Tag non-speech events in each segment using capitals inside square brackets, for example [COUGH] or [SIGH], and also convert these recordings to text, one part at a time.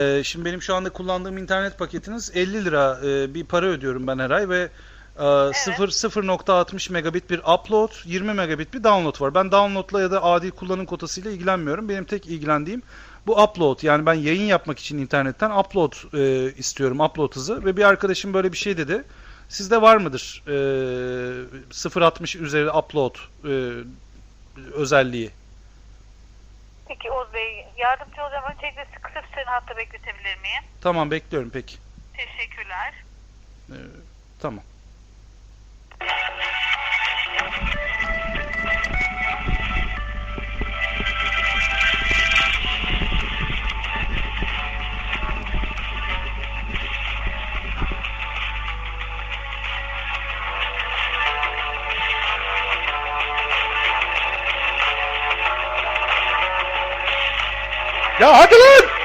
Ee, şimdi benim şu anda kullandığım internet paketiniz 50 lira e, bir para ödüyorum ben her ay ve e, 0 0.60 megabit bir upload, 20 megabit bir download var. Ben downloadla ya da adil kullanım kotasıyla ilgilenmiyorum. Benim tek ilgilendiğim bu upload. Yani ben yayın yapmak için internetten upload e, istiyorum, upload hızı ve bir arkadaşım böyle bir şey dedi. Sizde var mıdır e, 0.60 üzeri upload e, özelliği? Peki Oğuz Bey yardımcı olacağım. Öncelikle kısa bir süre hatta bekletebilir miyim? Tamam bekliyorum peki. Teşekkürler. Tamam. Ya hadi lan!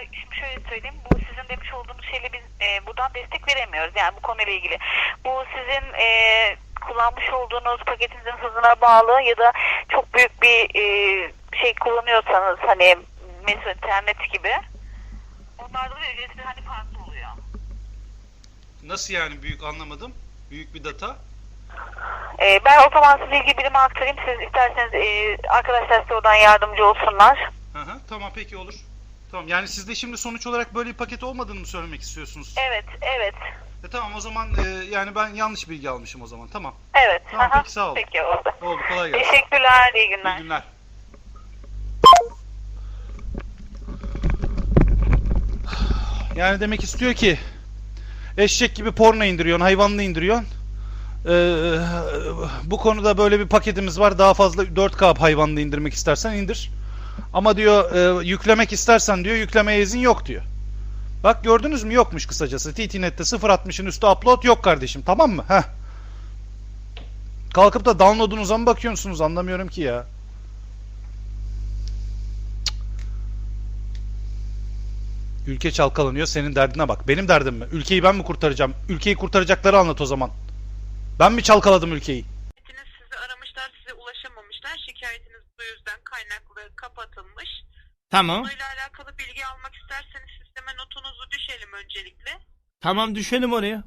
Teşekkürler. Şimdi şöyle söyleyeyim. Bu sizin demiş olduğunuz şeyle biz e, buradan destek veremiyoruz. Yani bu konuyla ilgili. Bu sizin e, kullanmış olduğunuz paketinizin hızına bağlı ya da çok büyük bir e, şey kullanıyorsanız hani mesela internet gibi. Onlarda da ücretli hani farklı oluyor. Nasıl yani büyük anlamadım? Büyük bir data. E, ben o zaman size ilgili birime aktarayım. Siz isterseniz e, arkadaşlar size oradan yardımcı olsunlar. Hı hı, tamam peki olur. Tamam yani sizde şimdi sonuç olarak böyle bir paket olmadığını mı söylemek istiyorsunuz? Evet, evet, E, tamam o zaman e, yani ben yanlış bilgi almışım o zaman. Tamam. evet. Tamam, Aha, peki, sağ olun. Peki oldu. Oldu kolay gelsin. Teşekkürler, iyi günler. İyi günler. Yani demek istiyor ki eşek gibi porno indiriyorsun, hayvanını indiriyorsun. Ee, bu konuda böyle bir paketimiz var. Daha fazla 4K hayvanını indirmek istersen indir. Ama diyor e, yüklemek istersen diyor yüklemeye izin yok diyor. Bak gördünüz mü yokmuş kısacası. TTNet'te 0.60'ın üstü upload yok kardeşim tamam mı? Heh. Kalkıp da download'unuza mı bakıyorsunuz anlamıyorum ki ya. Ülke çalkalanıyor senin derdine bak. Benim derdim mi? Ülkeyi ben mi kurtaracağım? Ülkeyi kurtaracakları anlat o zaman. Ben mi çalkaladım ülkeyi? Şikayetiniz sizi aramışlar, size ulaşamamışlar. Şikayetiniz bu yüzden kaynaklı kapatılmış. Tamam. Konuyla alakalı bilgi almak isterseniz sisteme notunuzu düşelim öncelikle. Tamam düşelim oraya.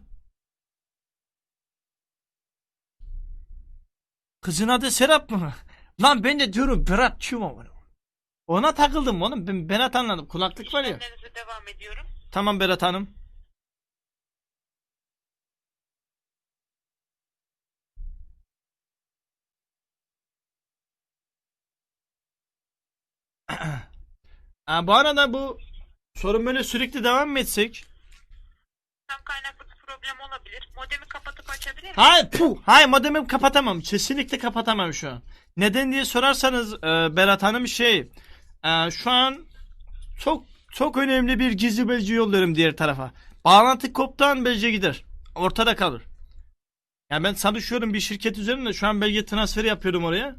Kızın adı Serap mı? Lan ben de diyorum Berat kim ama. Ona takıldım oğlum. Ben Berat anladım. Kulaklık var ya. İşlemlerinize devam ediyorum. Tamam Berat Hanım. [CLEARS THROAT] Aa, bu arada bu sorun böyle sürekli devam mı etsek? Tam kaynaklı bir problem olabilir. Modemi kapatıp açabilir miyim? Hayır, puh, hayır modemi kapatamam. Kesinlikle kapatamam şu an. Neden diye sorarsanız e, Berat Hanım şey, e, şu an çok çok önemli bir gizli belge yolluyorum diğer tarafa. Bağlantı koptan belge gider. Ortada kalır. Yani ben çalışıyorum bir şirket üzerinde şu an belge transferi yapıyorum oraya.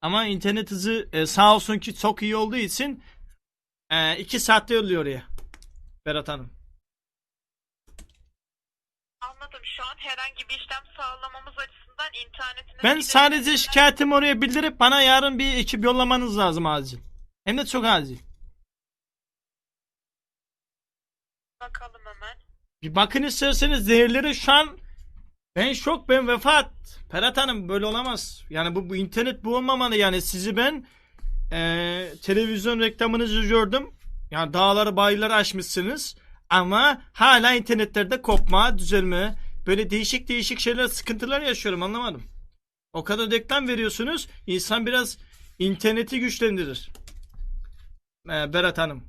Ama internet hızı e, sağ olsun ki çok iyi olduğu için e, iki saatte yolluyor oraya. Berat Hanım. Anladım. Şu an herhangi bir işlem sağlamamız açısından internetiniz... Ben sadece şikayetimi oraya bildirip bana yarın bir ekip yollamanız lazım acil. Hem de çok acil. Bakalım hemen. Bir bakın isterseniz değerleri şu an ben şok ben vefat. Ferhat Hanım böyle olamaz. Yani bu, bu internet bu olmamalı yani sizi ben eee, televizyon reklamınızı gördüm. Yani dağları bayırları aşmışsınız ama hala internetlerde kopma, düzelme, böyle değişik değişik şeyler, sıkıntılar yaşıyorum anlamadım. O kadar reklam veriyorsunuz, insan biraz interneti güçlendirir. Ee, Berat Hanım.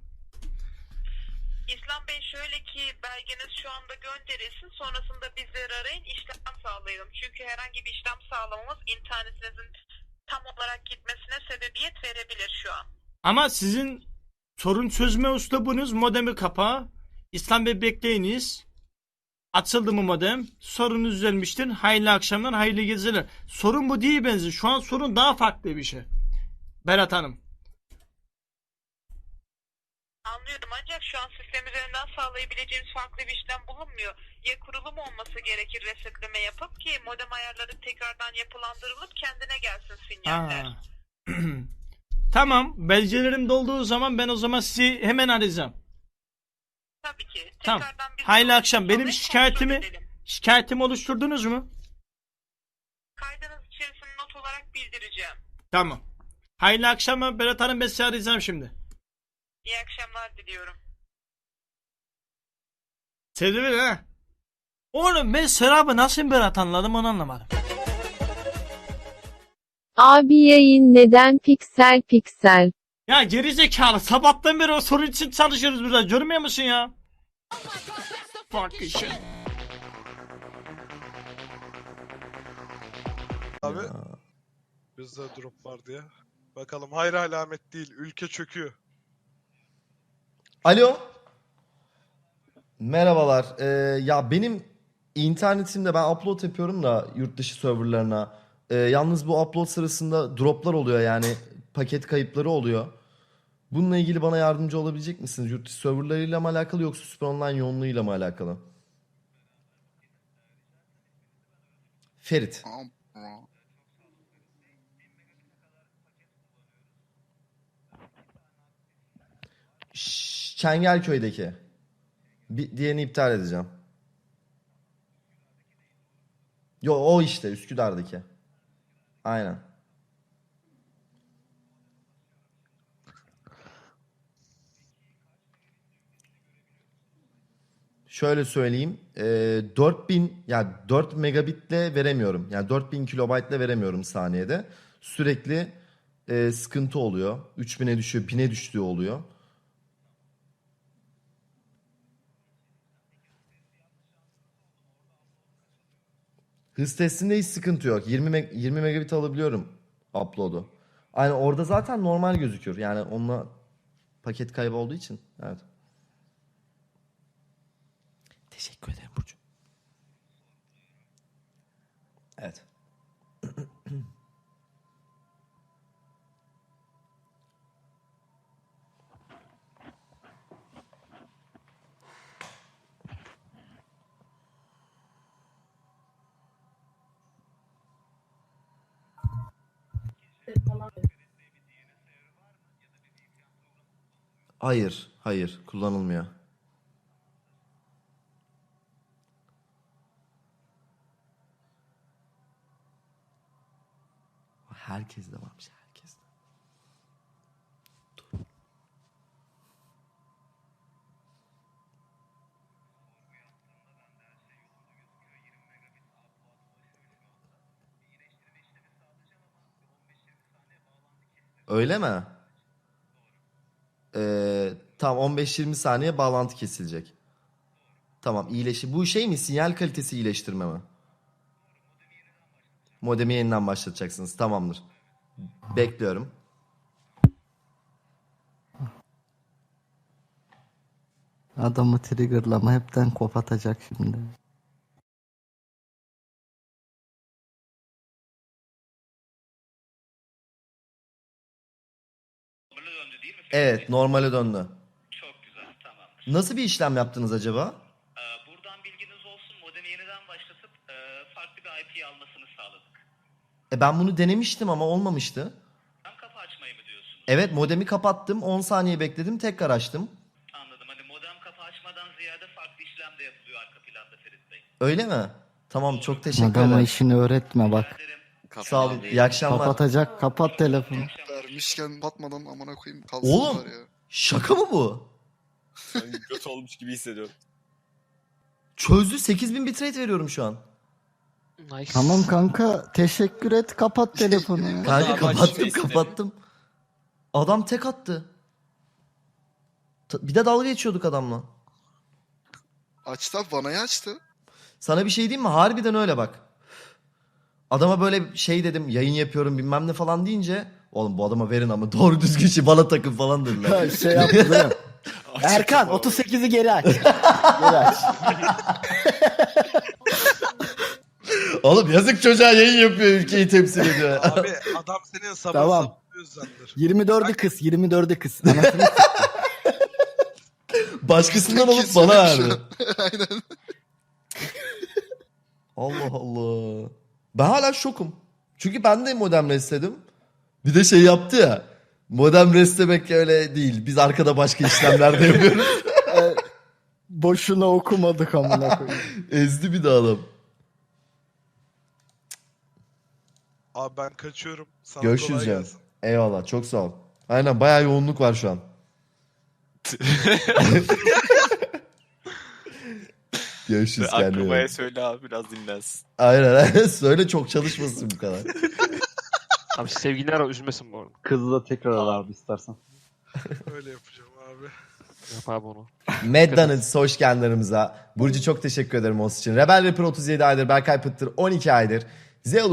İslam Bey şöyle ki belgeniz şu anda gönderilsin. Sonrasında bizleri arayın işlem sağlayalım. Çünkü herhangi bir işlem sağlamamız internetinizin tam olarak gitmesine sebebiyet verebilir şu an. Ama sizin sorun çözme üslubunuz modemi kapa. İslam Bey bekleyiniz. Açıldı mı modem? Sorun düzelmiştir. Hayırlı akşamlar, hayırlı geceler. Sorun bu değil benzi. Şu an sorun daha farklı bir şey. Berat Hanım. Anlıyorum ancak şu an sistem üzerinden sağlayabileceğimiz farklı bir işlem bulunmuyor. Ya kurulum olması gerekir resetleme yapıp ki modem ayarları tekrardan yapılandırılıp kendine gelsin sinyaller. Aa. [CLEARS THROAT] tamam. Belgelerim dolduğu zaman ben o zaman sizi hemen arayacağım. Tabii ki. Tamam. Tekrardan bir Hayırlı akşam. Benim şikayetimi şikayetimi oluşturdunuz mu? Kaydınız içerisinde not olarak bildireceğim. Tamam. Hayırlı akşamlar Berat Hanım ben sizi arayacağım şimdi. İyi akşamlar diliyorum. Sevdin ha? Oğlum ben Serap'ı nasıl Berat anladım onu anlamadım. Abi yayın neden piksel piksel? Ya gerizekalı sabahtan beri o soru için çalışıyoruz burada görmüyor musun ya? Fuck shit. Abi. Bizde drop var diye. Bakalım hayır alamet değil. Ülke çöküyor. Alo. Merhabalar. Ee, ya benim internetimde ben upload yapıyorum da yurt dışı serverlarına. Ee, yalnız bu upload sırasında droplar oluyor yani paket kayıpları oluyor. Bununla ilgili bana yardımcı olabilecek misiniz? Yurt dışı serverlarıyla mı alakalı yoksa Süper Online yoğunluğuyla mı alakalı? Ferit. Ş- Çengelköy'deki. Bir, diğerini iptal edeceğim. Yo o işte Üsküdar'daki. Aynen. Şöyle söyleyeyim. E, 4000 yani 4 megabitle veremiyorum. Yani 4000 kilobaytle veremiyorum saniyede. Sürekli e, sıkıntı oluyor. 3000'e düşüyor, 1000'e düştüğü oluyor. Hız testinde hiç sıkıntı yok. 20 meg- 20 megabit alabiliyorum upload'u. Aynen orada zaten normal gözüküyor. Yani onunla paket kaybı olduğu için. Evet. Teşekkür ederim Burcu. Evet. Hayır, hayır kullanılmıyor. Herkes de varmış, herkes. Öyle mi? Tamam 15-20 saniye bağlantı kesilecek. Tamam iyileşi. Bu şey mi? Sinyal kalitesi iyileştirme mi? Modemi yeniden başlatacaksınız. Tamamdır. Bekliyorum. Adamı triggerlama hepten kopatacak şimdi. Evet normale döndü. Nasıl bir işlem yaptınız acaba? Ee, buradan bilginiz olsun, modemi yeniden başlatıp e, farklı bir IP almasını sağladık. E ben bunu denemiştim ama olmamıştı. Tam kapı açmayı mı diyorsun? Evet modemi kapattım 10 saniye bekledim tekrar açtım. Anladım. Hani modem kapı açmadan ziyade farklı işlem de yapılıyor arka planda Ferit Bey. Öyle mi? Tamam çok teşekkür Adama ederim. işini öğretme bak. Ederim. Sağ olun. İyi akşamlar. Kapatacak kapat telefonu. Vermişken batmadan amına koyayım kalsın Oğlum. var ya. Şaka mı bu? Göt olmuş gibi hissediyorum. Çözdü 8000 bitrate veriyorum şu an. Nice. Tamam kanka teşekkür et kapat telefonu ya. Kanka Daha kapattım başlıyor kapattım. Adam tek attı. Ta- Bir de dalga geçiyorduk adamla. Açtı abi vanayı açtı. Sana bir şey diyeyim mi? Harbiden öyle bak. Adama böyle şey dedim yayın yapıyorum bilmem ne falan deyince oğlum bu adama verin ama doğru düzgün şey bana takın falan dediler. şey yaptı değil mi? [LAUGHS] Erkan 38'i geri aç. [LAUGHS] geri aç. oğlum yazık çocuğa yayın yapıyor ülkeyi temsil ediyor. Abi adam senin sabır Tamam. sabır yüzdendir. 24'ü kız 24'ü kız. Anasını Başkasından alıp bana verdi. [LAUGHS] Aynen. Allah Allah. Ben hala şokum. Çünkü ben de modem restledim. Bir de şey yaptı ya. Modem restlemek öyle değil. Biz arkada başka işlemler de yapıyoruz. [LAUGHS] Boşuna okumadık amına koyayım. [LAUGHS] Ezdi bir de adam. Abi ben kaçıyorum. Sana Görüşürüz kolay canım. gelsin. Eyvallah çok sağ ol. Aynen bayağı yoğunluk var şu an. [LAUGHS] Görüşürüz kendine. bak. söyle abi biraz dinlensin. Aynen aynen. Söyle çok çalışmasın bu kadar. Abi sevgililer üzülmesin bu arada. Kızı da tekrar al abi istersen. [LAUGHS] Öyle yapacağım abi. Yap abi onu. Madden'ın hoş geldin aramıza. Burcu çok teşekkür ederim o için. Rebel Rapper 37 aydır. Berkay Pıttır 12 aydır. Zeus